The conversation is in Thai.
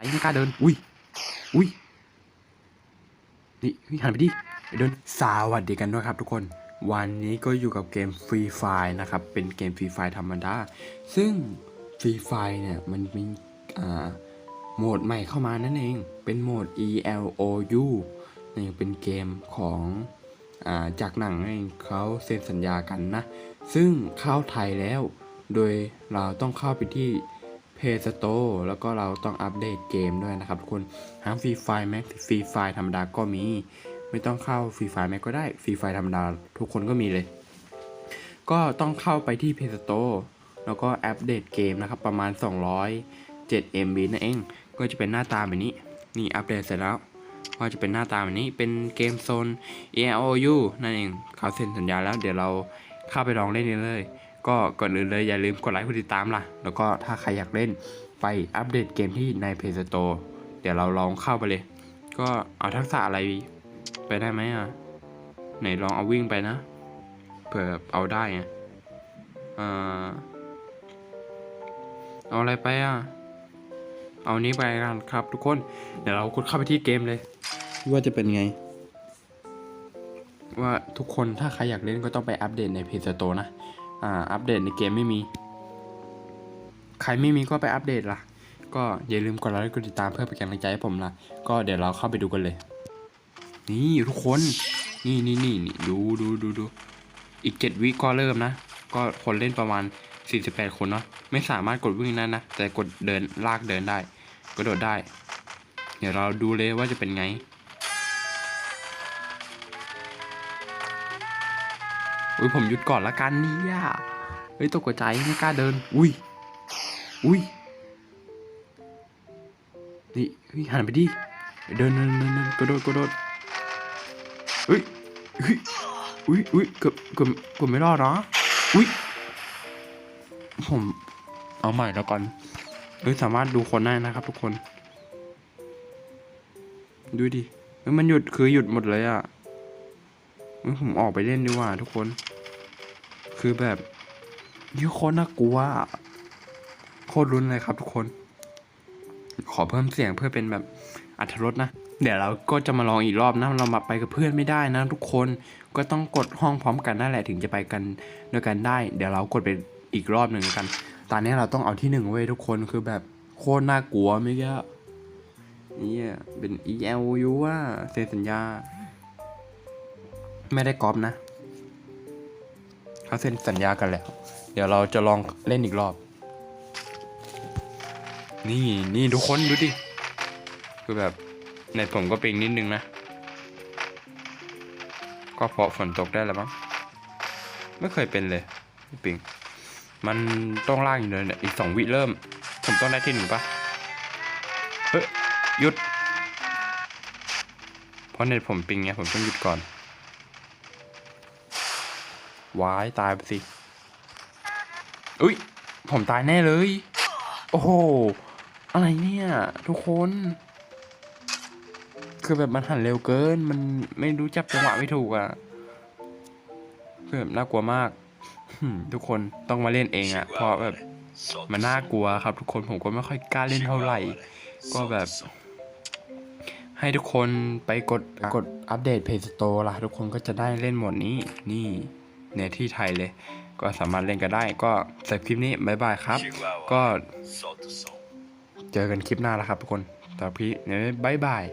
ไอ้ไม่กล้าเดิน อุ้ย อุ้ย นี่หันไปดิไปเดิน สวัสดีกันด้วยครับทุกคน วันนี้ก็อยู่กับเกมฟรีไฟนะครับ เป็นเกมฟรีไฟธรรมดา ซึ่งฟรีไฟเนี่ยมันมีอ่าโหมดใหม่เข้ามานั่นเอง เป็นโหมด ELOU นี่เป็นเกมของอ่าจากหนังนั่นเองเขาเซ็นสัญญากันนะ ซึ่งเข้าไทยแล้ว โดยเราต้องเข้าไปที่ Play Store แล้วก็เราต้องอัปเดตเกมด้วยนะครับทุกคนทั้งฟรีไฟแม็กฟรีไฟธรรมดาก็มี ไม่ต้องเข้าฟรีไฟแม็กก็ได้ฟรีไฟธรรมดาทุกคนก็มีเลย ก็ต้องเข้าไปที่ Play Store แล้วก็อัปเดตเกมนะครับประมาณ 207 MB นั่นเอง ก็จะเป็นหน้าตาแบบนี้ นี่อัปเดตเสร็จแล้วก็จะเป็นหน้าตาแบบนี้เป็นเกมโซน ELOU นั่นเองเขาเซ็นสัญญาแล้วเดี๋ยวเราเข้าไปลองเล่นเลย ก็ก่อนอื่นเลยอย่าลืมกดไลค์กดติดตามล่ะ แล้วก็ถ้าใครอยากเล่นไปอัปเดตเกมที่ใน Play Store เดี๋ยวเราลองเข้าไปเลย ก็เอาทักษะอะไรไปได้ไหมอะ ไหนลองเอาวิ่งไปนะ เผื่อเอาได้ไงเอ่อเอาอะไรไปอะ เอานี้ไปกันครับทุกคน เดี๋ยวเรากดเข้าไปที่เกมเลย ว่าจะเป็นไง ว่าทุกคนถ้าใครอยากเล่นก็ต้องไปอัปเดตใน Play Store นะ อ่าอัปเดตในเกมไม่มี ใครไม่มีก็ไปอัปเดตล่ะ ก็อย่าลืมกดไลค์กดติดตามเพื่อเป็นกำลังใจให้ผมล่ะ ก็เดี๋ยวเราเข้าไปดูกันเลย นี่ทุกคน นี่นี่นี่นี่ดูดูดูดู อีกเจ็ดวิก็เริ่มนะ ก็คนเล่นประมาณ 48 คนเนาะ ไม่สามารถกดวิ่งได้นะ แต่กดเดินลากเดินได้ กระโดดได้ เดี๋ยวเราดูเลยว่าจะเป็นไง อุ้ยผมหยุดก่อนละกันเนี่ยเฮ้ยตกใจไม่กล้าเดิน อุ้ย อุ้ย นี่หันไปดิ เดินเดินเดินเดินกระโดดกระโดดเฮ้ยเฮ้ยอุ้ยอุ้ยเกือบเกือบเกือบไม่รอดนะอุ้ย ผมเอาใหม่แล้วก่อนเฮ้ยสามารถดูคนได้นะครับทุกคน ดูดิมันหยุดคือหยุดหมดเลยอะ่ะ เฮ้ยผมออกไปเล่นดีกว่าทุกคน คือแบบยี่โคตรน่ากลัวโคตรรุนเลยครับทุกคน ขอเพิ่มเสียงเพื่อเป็นแบบอัธรสนะ เดี๋ยวเราก็จะมาลองอีกรอบนะ เรามาไปกับเพื่อนไม่ได้นะทุกคน ก็ต้องกดห้องพร้อมกันนั่นแหละถึงจะไปกันด้วยกันได้ เดี๋ยวเรากดไปอีกรอบหนึ่งกัน ตอนนี้เราต้องเอาที่หนึ่งเว้ยทุกคน คือแบบโคตรน่ากลัวไม่แก่นี่เป็น ELU ว่าเซ็นสัญญา ไม่ได้กรอบนะเขาเซ็นสัญญากันแล้ว เดี๋ยวเราจะลองเล่นอีกรอบ นี่นี่ทุกคนดูดิ คือแบบในผมก็ปิงนิดนึงนะ ก็พราะฝนตกได้แล้วมั้ง ไม่เคยเป็นเลยปิง มันต้องล่างอยู่เลยเนี่ยอีกสองวิเริ่ม ผมต้องได้ที่หนึ่งปะเฮ้ยหยุด เพราะเน็ตผมปิงไงผมต้องหยุดก่อน วายตายไปสิ อุ้ย ผมตายแน่เลย โอ้โห อะไรเนี่ย ทุกคน คือแบบมันหันเร็วเกิน มันไม่รู้จับจังหวะไม่ถูกอะ่ะคือแบบน่ากลัวมาก ทุกคนต้องมาเล่นเองอะ่ะ เพราะแบบมันน่ากลัวครับ ทุกคนผมก็ไม่ค่อยกล้าเล่นเท่าไหร่ ก็แบบ ให้ทุกคนไปกดกดอัปเดต Play Store ล่ะทุกคนก็จะได้เล่นหมดนี้นี่ ในที่ไทยเลย ก็สามารถเล่นกันได้ ก็สำหรับคลิปนี้บ๊ายบายครับ ก็เจอกันคลิปหน้าแล้วครับทุกคนสำหรับคลิปนี้บ๊ายบาย